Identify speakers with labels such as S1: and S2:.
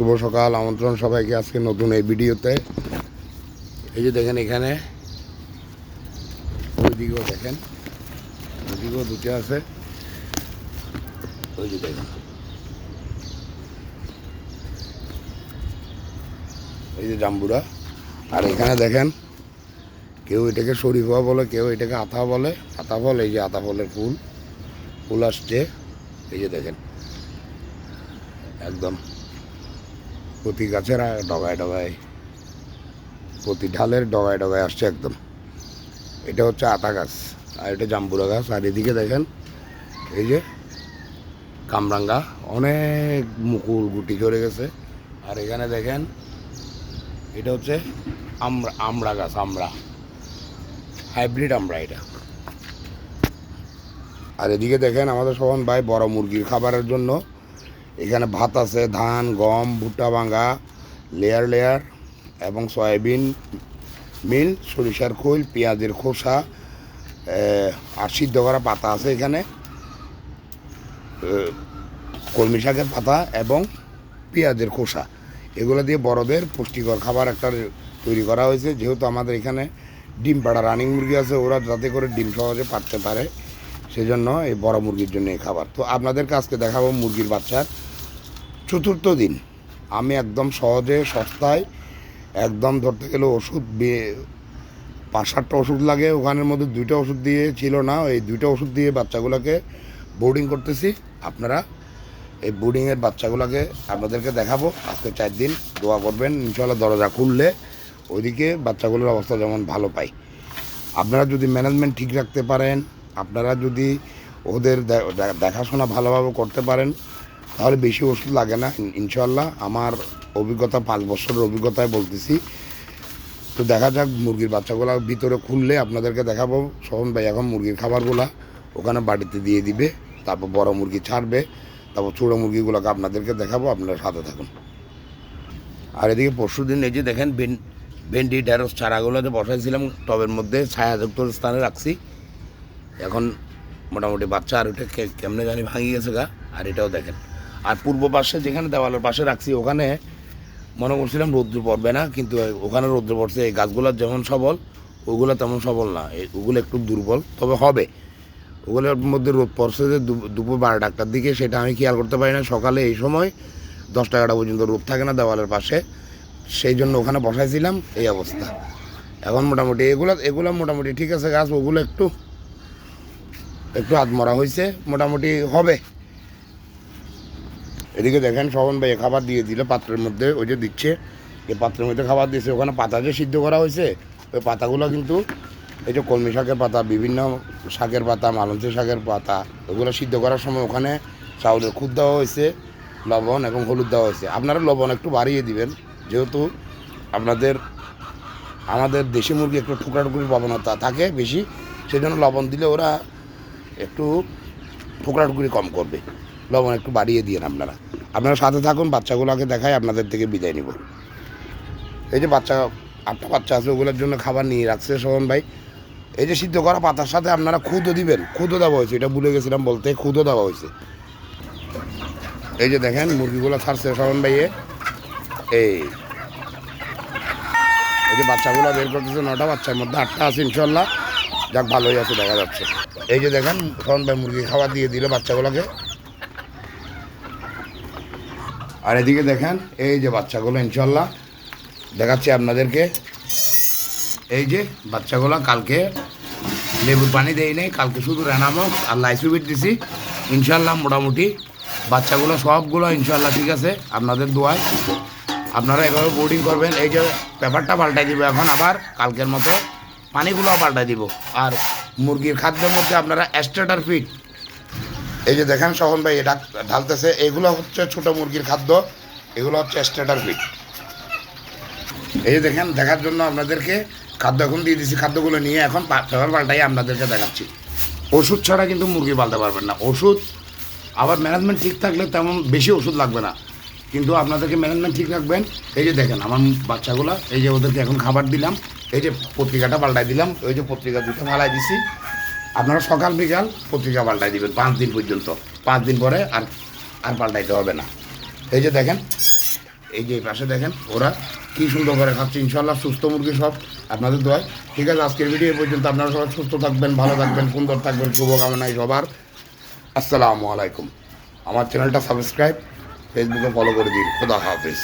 S1: শুভ সকাল, আমন্ত্রণ সবাইকে আজকে নতুন এই ভিডিওতে। এই যে দেখেন এখানে, ওইদিকেও দেখেন, ওইদিকেও দুটো আছে। ওই যে দেখেন। এই যে জাম্বুরা। আর এখানে দেখেন, কেউ এটাকে শরীফা বলে, কেউ এটাকে আতা বলে। আতা ফল, এই যে আতা ফলের ফুল। ফুল আসছে। এই যে দেখেন, একদম প্রতি গাছের ডগায় ডগায়, প্রতি ঢালের ডগায় ডগায় আসছে একদম। এটা হচ্ছে আতা গাছ, আর এটা জাম্বুরা গাছ। আর এদিকে দেখেন, এই যে কামরাঙ্গা, অনেক মুকুল গুটি ধরে গেছে। আর এখানে দেখেন, এটা হচ্ছে আমড়া আমড়া গাছ, আমড়া। হাইব্রিড আমড়া এটা। আর এদিকে দেখেন, আমাদের সবন ভাই বড় মুরগির খাবারের জন্য এখানে ভাত আছে, ধান, গম, ভুট্টা ভাঙা লেয়ার লেয়ার এবং সয়াবিন মিল, সরিষার খোল, পেঁয়াজের খোসা আর সিদ্ধ করা পাতা আছে এখানে। কলমি শাকের পাতা এবং পেঁয়াজের খোসা। এগুলো দিয়ে বড়দের পুষ্টিকর খাবার একটা তৈরি করা হয়েছে। যেহেতু আমাদের এখানে ডিম পাড়া রানিং মুরগি আছে, ওরা যাতে করে ডিম সহজে পারতে পারে, সেজন্য এই বড় মুরগির জন্য এই খাবার। তো আপনাদেরকে আজকে দেখাবো মুরগির বাচ্চার চতুর্থ দিন। আমি একদম সহজে সস্তায় একদম ধরতে গেলে ওষুধ পাঁচ সাতটা ওষুধ লাগে। ওখানের মধ্যে দুইটা ওষুধ দিয়ে ছিল না এই দুইটা ওষুধ দিয়ে বাচ্চাগুলোকে বোর্ডিং করতেছি। আপনারা এই বোর্ডিংয়ের বাচ্চাগুলোকে আপনাদেরকে দেখাবো। আজকে চার দিন, দোয়া করবেন। ইনশাল্লাহ দরজা খুললে ওইদিকে বাচ্চাগুলোর অবস্থা যেমন ভালো পাই। আপনারা যদি ম্যানেজমেন্ট ঠিক রাখতে পারেন, আপনারা যদি ওদের দেখাশোনা ভালোভাবে করতে পারেন তাহলে বেশি ওষুধ লাগে না। ইনশাল্লাহ আমার অভিজ্ঞতা, পাঁচ বছরের অভিজ্ঞতায় বলতেছি। তো দেখা যাক, মুরগির বাচ্চাগুলো ভিতরে খুললে আপনাদেরকে দেখাবো। শোভন ভাই এখন মুরগির খাবারগুলা ওখানে বাড়িতে দিয়ে দিবে, তারপর বড় মুরগি ছাড়বে, তারপর ছোটো মুরগিগুলোকে আপনাদেরকে দেখাবো, আপনারা সাথে থাকুন। আর এদিকে পরশু দিন এই যে দেখেন, ভেন ভেন্ডি, ঢেঁড়স, চারাগুলোতে বসাইছিলাম, টবের মধ্যে ছায়াযুক্ত স্থানে রাখছি। এখন মোটামুটি বাচ্চা আর ওটা কেমনে জানি ভাঙি গেছে গা, আর এটাও দেখেন। আর পূর্ব পাশে যেখানে দেওয়ালের পাশে রাখছি, ওখানে মনে করছিলাম রৌদ্র পড়বে না, কিন্তু ওখানে রৌদ্র পড়ছে। এই গাছগুলো যেমন সবল, ওগুলো তেমন সবল না। ওগুলো একটু দুর্বল, তবে হবে। ওগুলোর মধ্যে রোদ পড়ছে যে দুপুর বারোটা একটার দিকে, সেটা আমি খেয়াল করতে পারি না। সকালে এই সময় দশটা এগারোটা পর্যন্ত রোদ থাকে না দেওয়ালের পাশে। সেই জন্য ওখানে বসাইছিলাম, এই অবস্থা। এখন মোটামুটি এগুলো এগুলো মোটামুটি ঠিক আছে গাছ, ওগুলো একটু একটু আধমরা হয়েছে মোটামুটি হবে। এদিকে দেখেন শবন ভাই খাবার দিয়ে দিল পাত্রের মধ্যে, ওই যে দিচ্ছে। এই পাত্রের মধ্যে খাবার দিয়েছে, ওখানে পাতা যে সিদ্ধ করা হয়েছে, ওই পাতাগুলো কিন্তু এই যে কলমি শাকের পাতা, বিভিন্ন শাকের পাতা, মালঞ্চি শাকের পাতা, ওগুলো সিদ্ধ করার সময় ওখানে চাউলের খুদ দেওয়া হয়েছে, লবণ এবং হলুদ দেওয়া হয়েছে। আপনারা লবণ একটু বাড়িয়ে দিবেন, যেহেতু আপনাদের, আমাদের দেশি মুরগি একটু টুকরা টুকরির প্রবণতা থাকে বেশি সেই জন্য লবণ দিলে ওরা একটু টুকরা টুকরি কম করবে। লবণ একটু বাড়িয়ে দিয়েন আপনারা। আপনারা সাথে থাকুন, বাচ্চাগুলোকে দেখাই আপনাদের থেকে বিদায় নিব। এই যে বাচ্চা, আটটা বাচ্চা আছে, ওগুলোর জন্য খাবার নিয়ে রাখছে শোভন ভাই। এই যে সিদ্ধ করা পাতার সাথে আপনারা খুদও দিবেন, খুদও দেওয়া হয়েছে, এটা ভুলে গেছিলাম বলতে, খুদও দেওয়া হয়েছে। এই যে দেখেন, মুরগিগুলো ছাড়ছে শোভন ভাইয়ে। এই। এই যে বাচ্চাগুলো বের করতেছে, নটা বাচ্চার মধ্যে আটটা আছে ইনশাল্লাহ যাক, ভালোই আছে, দেখা যাচ্ছে। এই যে দেখেন শোভন ভাই মুরগি খাবার দিয়ে দিল বাচ্চাগুলোকে। আর এদিকে দেখেন, এই যে বাচ্চাগুলো, ইনশাল্লাহ। দেখাচ্ছি আপনাদেরকে। এই যে বাচ্চাগুলো, কালকে লেবুর পানি দেই নেই, কালকে শুধু রেনামক আর লাইসুবিট দিছি। ইনশাল্লাহ মোটামুটি বাচ্চাগুলো সবগুলো ইনশাল্লাহ ঠিক আছে, আপনাদের দোয়ায়। আপনারা এভাবে বোর্ডিং করবেন, এই যে পেপারটা পাল্টাই দিব এখন, আবার কালকের মতো পানিগুলো পাল্টাই দিব। আর মুরগির খাদ্যের মধ্যে আপনারা অ্যাস্ট্রেটার ফিট এই যে দেখেন শোভন ভাই, এটা ঢালতেছে। এগুলো হচ্ছে ছোট মুরগির খাদ্য। এগুলো হচ্ছে স্টেটার ফিট এই যে দেখেন, দেখার জন্য আপনাদেরকে খাদ্য এখন দিয়ে দিচ্ছি খাদ্যগুলো নিয়ে এখন পেপার পাল্টাই আপনাদেরকে দেখাচ্ছি। ওষুধ ছাড়া কিন্তু মুরগি পালতে পারবেন না। ওষুধ, আবার ম্যানেজমেন্ট ঠিক থাকলে তেমন বেশি ওষুধ লাগবে না। কিন্তু আপনাদেরকে ম্যানেজমেন্ট ঠিক রাখবেন। এই যে দেখেন, আমার বাচ্চাগুলো, এই যে ওদেরকে এখন খাবার দিলাম। এই যে পত্রিকাটা পাল্টাই দিলাম। ওই যে পত্রিকা দুটো ফালাই দিছি। আপনারা সকাল বিকাল পত্রিকা পাল্টাই দিবেন, পাঁচ দিন পর্যন্ত। পাঁচ দিন পরে আর আর পাল্টাইতে হবে না। এই যে দেখেন, এই যে পাশে দেখেন, ওরা কি সুন্দর করে খাচ্ছে। ইনশাল্লাহ সুস্থ মুরগি সব আপনাদের দোয়ায়। ঠিক আছে, আজকের ভিডিও পর্যন্ত। আপনারা সবাই সুস্থ থাকবেন, ভালো থাকবেন, সুন্দর থাকবেন। শুভকামনায় সবার। আসসালামু আলাইকুম। আমার চ্যানেলটা সাবস্ক্রাইব ফেসবুকে ফলো করে দিন। খোদা হাফিজ।